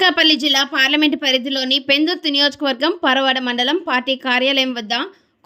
అనకాపల్లి జిల్లా పార్లమెంటు పరిధిలోని పెందుర్తి నియోజకవర్గం పరవాడ మండలం పార్టీ కార్యాలయం వద్ద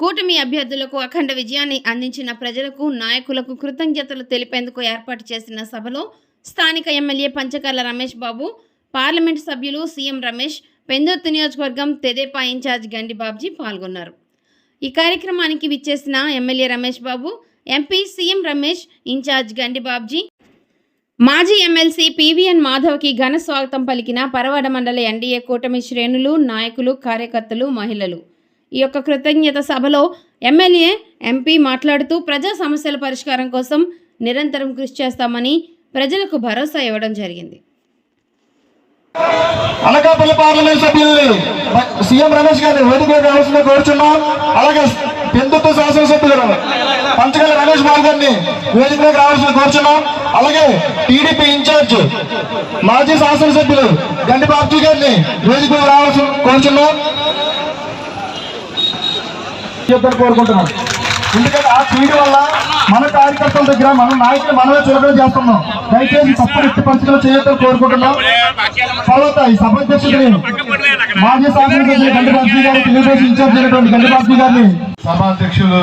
కూటమి అభ్యర్థులకు అఖండ విజయాన్ని అందించిన ప్రజలకు నాయకులకు కృతజ్ఞతలు తెలిపేందుకు ఏర్పాటు చేసిన సభలో స్థానిక ఎమ్మెల్యే పంచకర్ల రమేష్ బాబు పార్లమెంటు సభ్యులు సీఎం రమేష్ పెందుర్తి నియోజకవర్గం తెదేపా ఇన్ఛార్జ్ గండి బాబ్జీ పాల్గొన్నారు. ఈ కార్యక్రమానికి విచ్చేసిన MLA Ramesh Babu MP CM Ramesh incharge Gandi Babji మాజీ ఎమ్మెల్సీ పీవీఎన్ మాధవ్కి ఘన స్వాగతం పలికిన పరవాడ మండల ఎన్డీఏ కూటమి శ్రేణులు నాయకులు కార్యకర్తలు మహిళలు. ఈ యొక్క కృతజ్ఞత సభలో ఎమ్మెల్యే ఎంపీ మాట్లాడుతూ ప్రజా సమస్యల పరిష్కారం కోసం నిరంతరం కృషి చేస్తామని ప్రజలకు భరోసా ఇవ్వడం జరిగింది. అనకాపల్లి పార్లమెంట్ సభ్యుల్ని సీఎం రమేష్ గారిని వేదిక రావాల్సిన కోరుచున్నాం. అలాగే పెందుతు శాసనసభ్యులు పంచగల రమేష్ బాబు గారిని వేదిక రావాల్సిన కోరుచున్నాం. అలాగే టీడీపీ ఇన్ఛార్జ్ మాజీ శాసనసభ్యులు గండి బాబ్జీ గారిని వేదిక రావాల్సిన కోరుచున్నాం. చెప్పని కోరుకుంటున్నాం. ఎందుకంటే ఆ చేయడం వల్ల మన కార్యకర్తల దగ్గర మనం నాయకులు మనమే చులకన చేస్తున్నాం. దయచేసి తప్పుడు ఇష్ట పరిస్థితులు చేయొద్దని కోరుకుంటున్నాం. తర్వాత ఈ సభ అధ్యక్షుడిని మాజీ శాసనసభ్యులు గండిబాబు గారిని తెలుగుదేశం ఇన్ఛార్జ్ అయినటువంటి గండిబాబు గారిని సభాధ్యక్షులు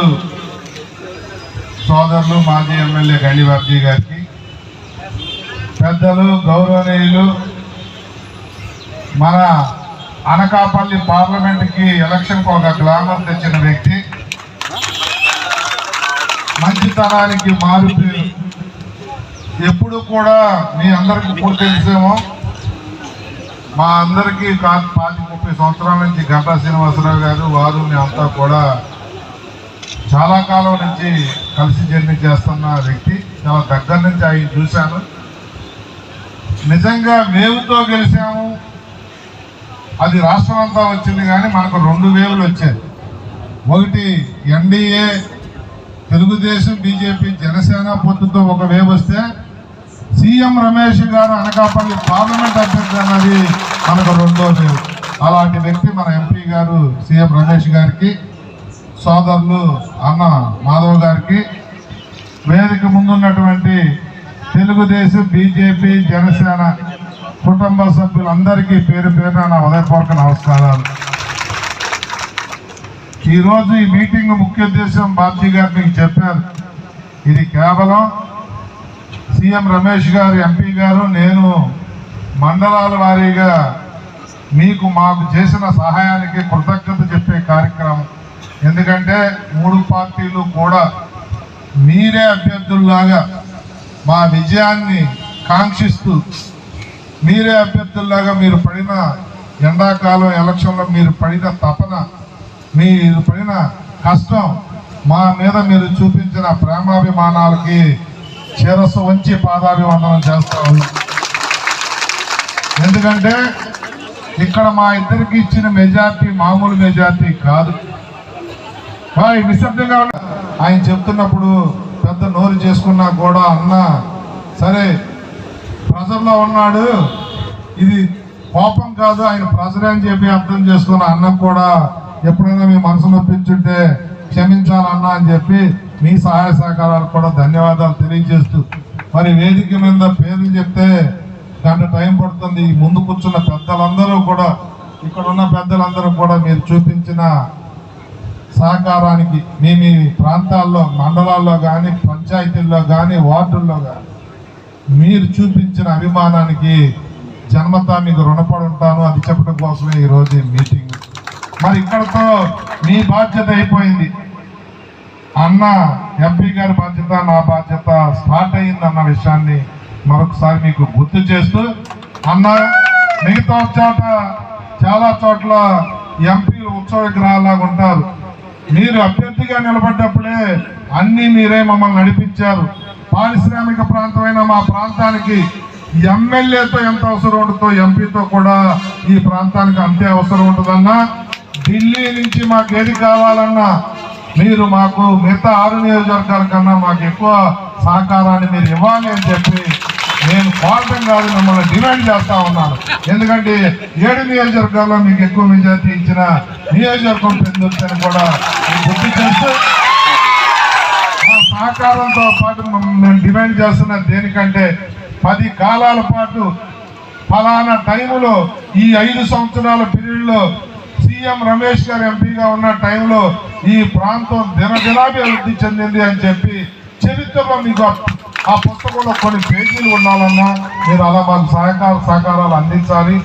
సోదరులు మాజీ ఎమ్మెల్యే గండిబాబ్జీ గారికి పెద్దలు గౌరవనీయులు మన అనకాపల్లి పార్లమెంట్కి ఎలక్షన్కి ఒక గ్లామర్ తెచ్చిన వ్యక్తి. మంచితనానికి మారు ఎప్పుడు కూడా మీ అందరికీ పూర్తి తెలిసేమో మా అందరికీ కా- పాతి ముప్పై సంవత్సరాల నుంచి గంటా శ్రీనివాసరావు గారు వారు అంతా కూడా చాలా కాలం నుంచి కలిసి జర్నీ చేస్తున్న వ్యక్తి చాలా దగ్గర నుంచి ఆయన చూశాను. నిజంగా వేవుతో గెలిచాము. అది రాష్ట్రం అంతా వచ్చింది కానీ మనకు రెండు వేవులు వచ్చాయి. ఒకటి ఎన్డీఏ తెలుగుదేశం బీజేపీ జనసేన పొత్తుతో ఒక వేవ్ వస్తే సీఎం రమేష్ గారు అనకాపల్లి పార్లమెంట్ అభ్యర్థి అన్నది మనకు రెండో వేవ్. అలాంటి వ్యక్తి మన ఎంపీ గారు సీఎం రమేష్ గారికి సోదరులు అన్న మాధవ్ గారికి వేదిక ముందున్నటువంటి తెలుగుదేశం బీజేపీ జనసేన కుటుంబ సభ్యులందరికీ పేరు పేరున నా హృదయపూర్వక నమస్కారాలు. ఈరోజు ఈ మీటింగ్ ముఖ్య ఉద్దేశం బాబ్జీ గారు మీకు చెప్పారు. ఇది కేవలం సీఎం రమేష్ గారు ఎంపీ గారు నేను మండలాల వారీగా మీకు మాకు చేసిన సహాయానికి కృతజ్ఞత చెప్పే కార్యక్రమం. ఎందుకంటే మూడు పార్టీలు కూడా మీరే అభ్యర్థుల్లాగా మా విజయాన్ని కాంక్షిస్తూ మీరే అభ్యర్థుల్లాగా మీరు పడిన ఎండాకాలం ఎలక్షన్లో మీరు పడిన తపన మీరు పడిన కష్టం మా మీద మీరు చూపించిన ప్రేమాభిమానాలకి శిరస్సు వంచి పాదాభివందనం చేస్తా ఉన్నాం ఎందుకంటే ఇక్కడ మా ఇద్దరికి ఇచ్చిన మెజార్టీ మామూలు మెజార్టీ కాదు. నిశ్శబ్దంగా ఆయన చెప్తున్నప్పుడు పెద్ద నోరు చేసుకున్నా కూడా అన్న సరే ప్రజల్లో ఉన్నాడు. ఇది కోపం కాదు ఆయన ప్రజలే అని చెప్పి అర్థం చేసుకున్న అన్నం కూడా ఎప్పుడైనా మీ మనసు నొప్పించుంటే క్షమించాలన్నా అని చెప్పి మీ సహాయ సహకారాలు కూడా ధన్యవాదాలు తెలియజేస్తూ మరి వేదిక మీద పేర్లు చెప్తే గంట టైం పడుతుంది. ముందు కూర్చున్న పెద్దలందరూ కూడా ఇక్కడ ఉన్న పెద్దలందరూ కూడా మీరు చూపించిన సహకారానికి మీ మీ ప్రాంతాల్లో మండలాల్లో కానీ పంచాయతీల్లో కానీ వార్డుల్లో కానీ మీరు చూపించిన అభిమానానికి జన్మతా మీకు రుణపడి ఉంటాను అది చెప్పడం కోసమే ఈరోజు ఈ మీటింగ్. మరి ఇక్కడతో మీ బాధ్యత అయిపోయింది. అన్న ఎంపీ గారి బాధ్యత నా బాధ్యత స్టార్ట్ అయింది అన్న విషయాన్ని మరొకసారి మీకు గుర్తు చేస్తూ అన్న మిగతా చోట చాలా చోట్ల ఎంపీలు ఉత్సవ విగ్రహాలాగా ఉంటారు. మీరు అభ్యర్థిగా నిలబడ్డప్పుడే అన్ని మీరే మమ్మల్ని నడిపించారు. పారిశ్రామిక ప్రాంతమైన మా ప్రాంతానికి ఎమ్మెల్యేతో ఎంత అవసరం ఉంటుందో ఎంపీతో కూడా ఈ ప్రాంతానికి అంతే అవసరం ఉంటుందన్నా. ఢిల్లీ నుంచి మాకు ఏది కావాలన్నా మీరు మాకు మిగతా ఆరు నియోజకవర్గాల కన్నా మాకు ఎక్కువ సహకారాన్ని మీరు ఇవ్వాలి అని చెప్పి నేను కోరటం కాదు మిమ్మల్ని డిమాండ్ చేస్తా ఉన్నాను. ఎందుకంటే ఏడు నియోజకవర్గాల్లో మీకు ఎక్కువ మెజార్టీ ఇచ్చిన నియోజకవర్గం పెందొచ్చని కూడా గుర్తు చేస్తూ మా సహకారంతో పాటు మేము డిమాండ్ చేస్తున్న దేనికంటే పది కాలాల పాటు ఫలానా టైంలో ఈ ఐదు సంవత్సరాల పీరియడ్లో సీఎం రమేష్ గారు ఎంపీగా ఉన్న టైంలో ఈ ప్రాంతం దినదినాభివృద్ధి చెందింది అని చెప్పి చరిత్రలో మీకు ఆ- పుస్తకంలో కొన్ని పేజీలు ఉండాలన్నా మీరు అలా మాకు సహకార సహకారాలు అందించాలి.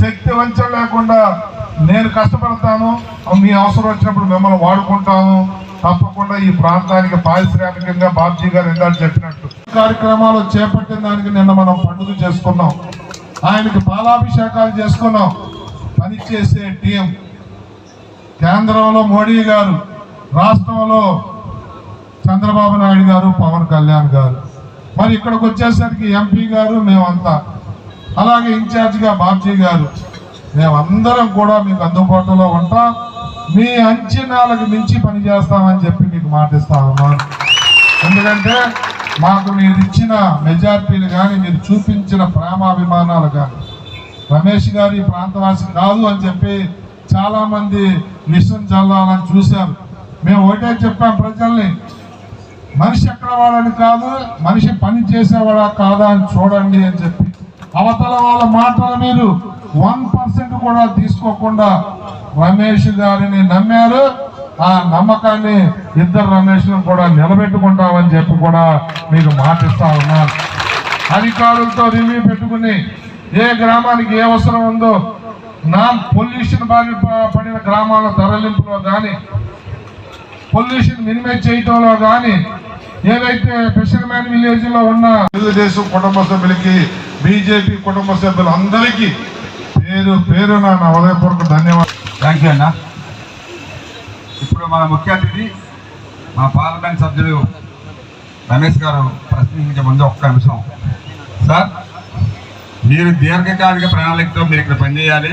శక్తి వంచం లేకుండా నేను కష్టపడతాను మీ అవసరం వచ్చినప్పుడు మిమ్మల్ని వాడుకుంటాను. తప్పకుండా ఈ ప్రాంతానికి పారిశ్రామికంగా బాబ్జీ గారు ఇందాక చెప్పినట్టు. కార్యక్రమాలు చేపట్టిన దానికి నిన్న మనం పండుగ చేసుకున్నాం. ఆయనకి పాలాభిషేకాలు చేసుకున్నాం. పనిచేసే టీం. కేంద్రంలో మోడీ గారు రాష్ట్రంలో చంద్రబాబు నాయుడు గారు పవన్ కళ్యాణ్ గారు. మరి ఇక్కడికి వచ్చేసరికి ఎంపీ గారు మేమంతా. అలాగే ఇన్ఛార్జిగా బాబ్జీ గారు. మేమందరం కూడా మీకు అందుబాటులో ఉంటాం. మీ అంచనాలకు మించి పనిచేస్తామని చెప్పి మీకు మాటిస్తా ఉన్నాను. ఎందుకంటే మాకు మీరు ఇచ్చిన మెజార్టీలు కానీ మీరు చూపించిన ప్రేమాభిమానాలు కానీ రమేష్ గారు ఈ ప్రాంతవాసి కాదు అని చెప్పి చాలామంది మంది చల్లాలని చూశారు. మేము ఒకటే చెప్పాం ప్రజల్ని మనిషి ఎక్కడ వాడని కాదు మనిషి పని చేసేవాడా కాదా అని చూడండి అని చెప్పి. అవతల వాళ్ళ మాటలు మీరు వన్ పర్సెంట్ కూడా తీసుకోకుండా రమేష్ గారిని నమ్మారు. ఆ నమ్మకాన్ని ఇద్దరు రమేష్ను కూడా నిలబెట్టుకుంటామని చెప్పి కూడా మీకు మాటిస్తా ఉన్నారు అధికారులతో రివ్యూ పెట్టుకుని ఏ గ్రామానికి ఏ అవసరం ఉందో నాన్ పొల్యూషన్ బారి పడిన గ్రామాల తరలింపులో కానీ పొల్యూషన్ మినిమైజ్ చేయటంలో కానీ ఏదైతే ఫిషర్మ్యాన్ విలేజ్లో ఉన్న తెలుగుదేశం కుటుంబ సభ్యులకి బీజేపీ కుటుంబ సభ్యులు అందరికీ పేరు పేరు నా హృదయపూర్వక ధన్యవాదాలు. థ్యాంక్ యూ అన్న. ఇప్పుడు మన ముఖ్య అతిథి మా పార్లమెంట్ సభ్యులు రమేష్ గారు ప్రశ్నించే ముందు ఒక్క నిమిషం. సార్ మీరు దీర్ఘకాలిక ప్రణాళికతో మీరు ఇక్కడ పనిచేయాలి.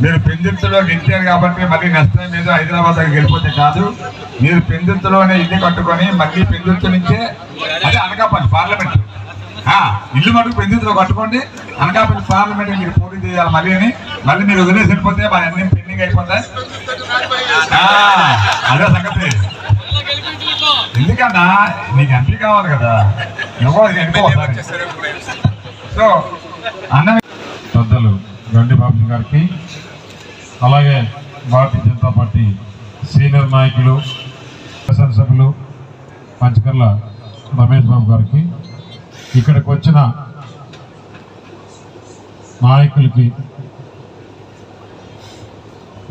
మీరు పెందింతలో గెలిచారు కాబట్టి మళ్ళీ నెక్స్ట్ టైం ఏదో హైదరాబాద్ దగ్గర వెళ్ళిపోతే కాదు. మీరు పెందింతలోనే ఇల్లు కట్టుకొని మళ్ళీ పెందింత నుంచే అదే అనకాపల్లి పార్లమెంట్. ఇల్లు మటుకు పెందింతలో కట్టుకోండి. అనకాపల్లి పార్లమెంట్ మీరు పోటీ చేయాలి మళ్ళీ అని. మళ్ళీ మీరు వదిలేసి వెళ్ళిపోతే మా అన్ని పెండింగ్ అయిపోతాయి. అదే సంగతి. ఎందుకన్నా? నీకు ఎంపీ కావాలి కదా. నువ్వు సో అన్న పెద్దలు గండి బాబు గారికి. అలాగే భారతీయ జనతా పార్టీ సీనియర్ నాయకులు శాసనసభ్యులు పంచకర్ల రమేష్ బాబు గారికి ఇక్కడికి వచ్చిన నాయకులకి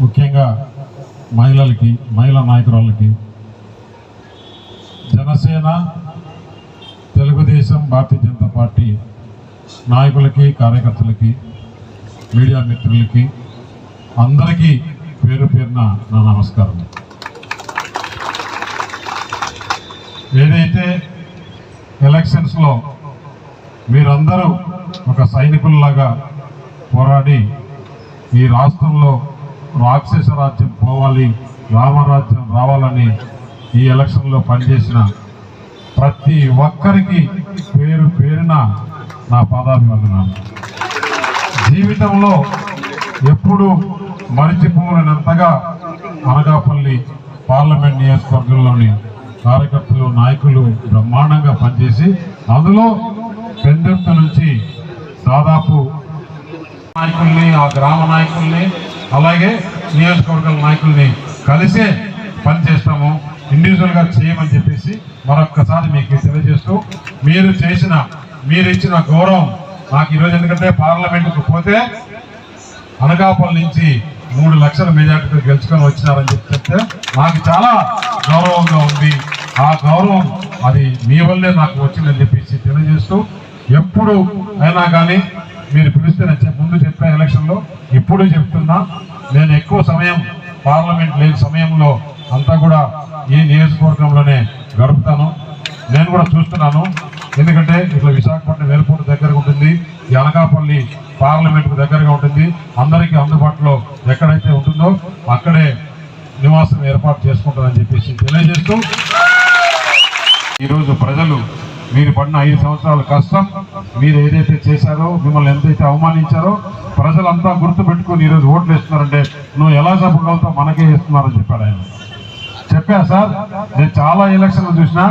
ముఖ్యంగా మహిళలకి మహిళా నాయకురాళ్ళకి జనసేన తెలుగుదేశం భారతీయ జనతా పార్టీ నాయకులకి కార్యకర్తలకి మీడియా మిత్రులకి అందరికీ పేరు పేరున నా నమస్కారం. ఏదైతే ఎలక్షన్స్లో మీరందరూ ఒక సైనికుల్లాగా పోరాడి ఈ రాష్ట్రంలో రాక్షస రాజ్యం పోవాలి రామరాజ్యం రావాలని ఈ ఎలక్షన్లో పనిచేసిన ప్రతి ఒక్కరికి పేరు పేరున నా పాదాభివందనాలు. జీవితంలో ఎప్పుడు మరిచిపోనంతగా అనగాపల్లి పార్లమెంట్ నియోజకవర్గంలోని కార్యకర్తలు నాయకులు బ్రహ్మాండంగా పనిచేసి అందులో పెందెంత నుంచి దాదాపు నాయకుల్ని ఆ గ్రామ నాయకుల్ని అలాగే నియోజకవర్గాల నాయకుల్ని కలిసే పనిచేస్తాము. ఇండివిజువల్గా చేయమని చెప్పేసి మరొక్కసారి మీకు తెలియజేస్తూ మీరు చేసిన మీరు ఇచ్చిన గౌరవం నాకు ఈరోజు ఎందుకంటే పార్లమెంటుకు పోతే అనకాపల్లి నుంచి మూడు లక్షల మెజార్టీతో గెలుచుకొని వచ్చినారని చెప్తే నాకు చాలా గౌరవంగా ఉంది. ఆ గౌరవం అది మీ వల్లే నాకు వచ్చిందని చెప్పేసి తెలియజేస్తూ ఎప్పుడు అయినా కానీ మీరు పిలిస్తే నేను ముందు చెప్పిన ఎలక్షన్లో ఇప్పుడు చెప్తున్నా నేను ఎక్కువ సమయం పార్లమెంట్ లేని సమయంలో అంతా కూడా ఈ నియోజకవర్గంలోనే గడుపుతాను. నేను కూడా చూస్తున్నాను. ఎందుకంటే ఇట్లా విశాఖపట్నం ఎయిర్పోర్ట్ దగ్గర ఉంటుంది. ఈ అనకాపల్లి పార్లమెంట్కు దగ్గరగా ఉంటుంది. అందరికీ అందుబాటులో ఎక్కడైతే ఉంటుందో అక్కడే నివాసం ఏర్పాటు చేసుకుంటారని చెప్పేసి తెలియజేస్తూ ఈరోజు ప్రజలు మీరు పడిన ఐదు సంవత్సరాల కష్టం మీరు ఏదైతే చేశారో మిమ్మల్ని ఎంతైతే అవమానించారో ప్రజలంతా గుర్తు పెట్టుకుని ఈరోజు ఓట్లు వేస్తున్నారంటే నువ్వు ఎలా చెప్పగలుగుతావు? మనకే వేస్తున్నారని చెప్పాడు ఆయన. చెప్పా సార్ నేను చాలా ఎలక్షన్లు చూసినా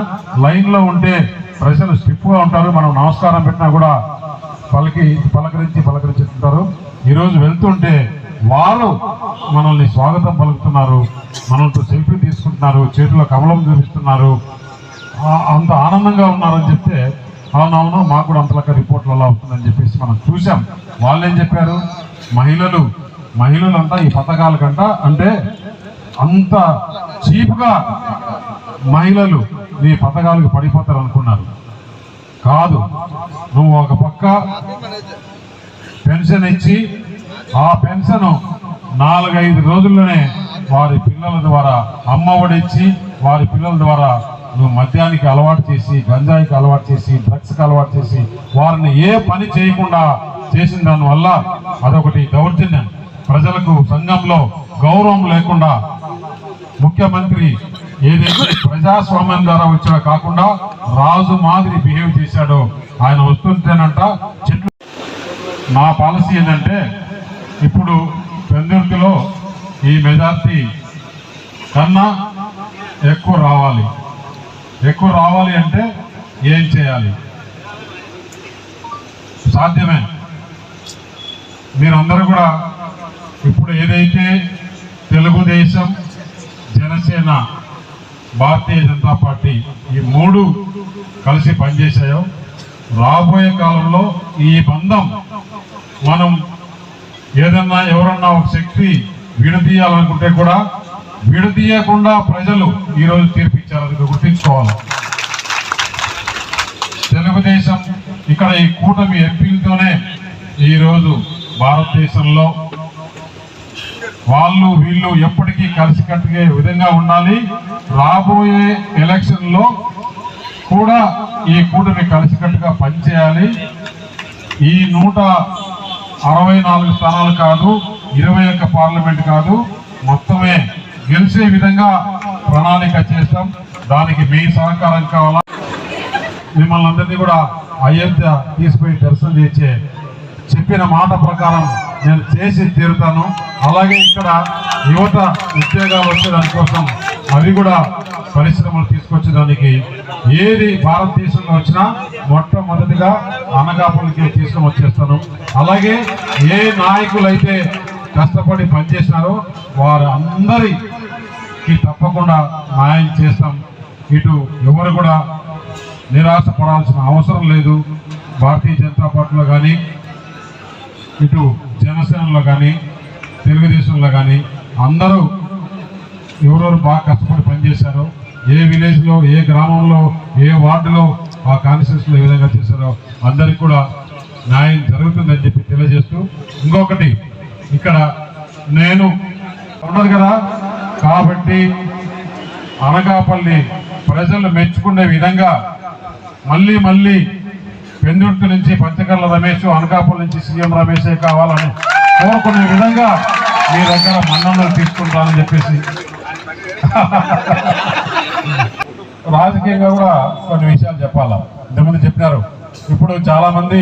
లైన్లో ఉంటే ప్రజలు స్టిప్గా ఉంటారు. మనం నమస్కారం పెట్టినా కూడా పలికి పలకరించి పలకరించుతుంటారు ఈరోజు వెళ్తుంటే వారు మనల్ని స్వాగతం పలుకుతున్నారు. మనతో సెల్ఫీ తీసుకుంటున్నారు. చేతిలో కమలం చూపిస్తున్నారు. అంత ఆనందంగా ఉన్నారని చెప్తే అవునవును మాకు కూడా అంతలాగా రిపోర్ట్లు అలా అవుతుందని చెప్పేసి మనం చూసాం వాళ్ళు ఏం చెప్పారు? మహిళలు మహిళలంతా ఈ పథకాల కంట అంటే అంత చీప్గా మహిళలు ఈ పథకాలకు పడిపోతారు అనుకున్నారు కాదు. నువ్వు ఒక పక్క పెన్షన్ ఇచ్చి ఆ పెన్షన్ నాలుగైదు రోజుల్లోనే వారి పిల్లల ద్వారా అమ్మ ఇచ్చి వారి పిల్లల ద్వారా నువ్వు మద్యానికి అలవాటు చేసి గంజాయికి అలవాటు చేసి డ్రగ్స్కి అలవాటు చేసి వారిని ఏ పని చేయకుండా చేసిన దానివల్ల అదొకటి దౌర్జన్యం. ప్రజలకు సంఘంలో గౌరవం లేకుండా ముఖ్యమంత్రి ఏదైతే ప్రజాస్వామ్యం ద్వారా వచ్చినా కాకుండా రాజు మాదిరి బిహేవ్ చేశాడో ఆయన వస్తుంటేనంట చెట్లు నా పాలసీ ఏంటంటే ఇప్పుడు పెందుర్తిలో ఈ మెజార్టీ కన్నా ఎక్కువ రావాలి. ఎక్కువ రావాలి అంటే ఏం చేయాలి? సాధ్యమే. మీరందరూ కూడా ఇప్పుడు ఏదైతే తెలుగుదేశం జనసేన భారతీయ జనతా పార్టీ ఈ మూడు కలిసి పనిచేశాయో. రాబోయే కాలంలో ఈ బంధం మనం ఏదన్నా ఎవరన్నా ఒక శక్తి విడదీయాలనుకుంటే కూడా విడదీయకుండా ప్రజలు ఈరోజు తీర్పిచ్చారు గుర్తించుకోవాలి. తెలుగుదేశం ఇక్కడ ఈ కూటమి ఎంపీలతోనే ఈరోజు భారతదేశంలో వాళ్ళు వీళ్ళు ఎప్పటికీ కలిసికట్టుగే విధంగా ఉండాలి. రాబోయే ఎలక్షన్లో కూడా ఈ కూటమి కలిసికట్టుగా పనిచేయాలి. ఈ నూట అరవై నాలుగు స్థానాలు కాదు ఇరవై ఒక్క పార్లమెంట్ కాదు మొత్తమే గెలిచే విధంగా ప్రణాళిక చేస్తాం దానికి మీ సహకారం కావాలా? మిమ్మల్ని అందరినీ కూడా అయోధ్య తీసుకుపోయి దర్శనం చేసే చెప్పిన మాట ప్రకారం నేను చేసి తీరుతాను. అలాగే ఇక్కడ యువత ఉద్యోగాలు వచ్చే దానికోసం అవి కూడా పరిశ్రమలు తీసుకొచ్చడానికి ఏది భారతదేశంలో వచ్చినా మొట్టమొదటిగా అనగాపులకి తీసుకొని వచ్చేస్తాను. అలాగే ఏ నాయకులైతే కష్టపడి పనిచేసినారో వారు అందరికీ తప్పకుండా న్యాయం చేస్తాం. ఇటు ఎవరు కూడా నిరాశ పడాల్సిన అవసరం లేదు. భారతీయ జనతా పార్టీలో కానీ ఇటు జనసేనలో కానీ తెలుగుదేశంలో కానీ అందరూ ఎవరెవరు బాగా కష్టపడి పనిచేశారో ఏ విలేజ్లో ఏ గ్రామంలో ఏ వార్డులో ఆ కాన్స్టిట్యూన్స్లో ఏ విధంగా చేశారో అందరికి కూడా న్యాయం జరుగుతుందని చెప్పి తెలియజేస్తూ ఇంకొకటి ఇక్కడ నేను ఉండదు కదా కాబట్టి అనకాపల్లి ప్రజలు మెచ్చుకునే విధంగా మళ్ళీ మళ్ళీ పెందుర్తి నుంచి పంచకర్ల రమేష్ అనకాపల్లి నుంచి సీఎం రమేషే కావాలని కోరుకునే విధంగా మీ దగ్గర మన్ననలు తీసుకుంటానని చెప్పేసి. రాజకీయంగా కూడా కొన్ని విషయాలు చెప్పాలా? ఇంతకుముందు చెప్పినారు. ఇప్పుడు చాలామంది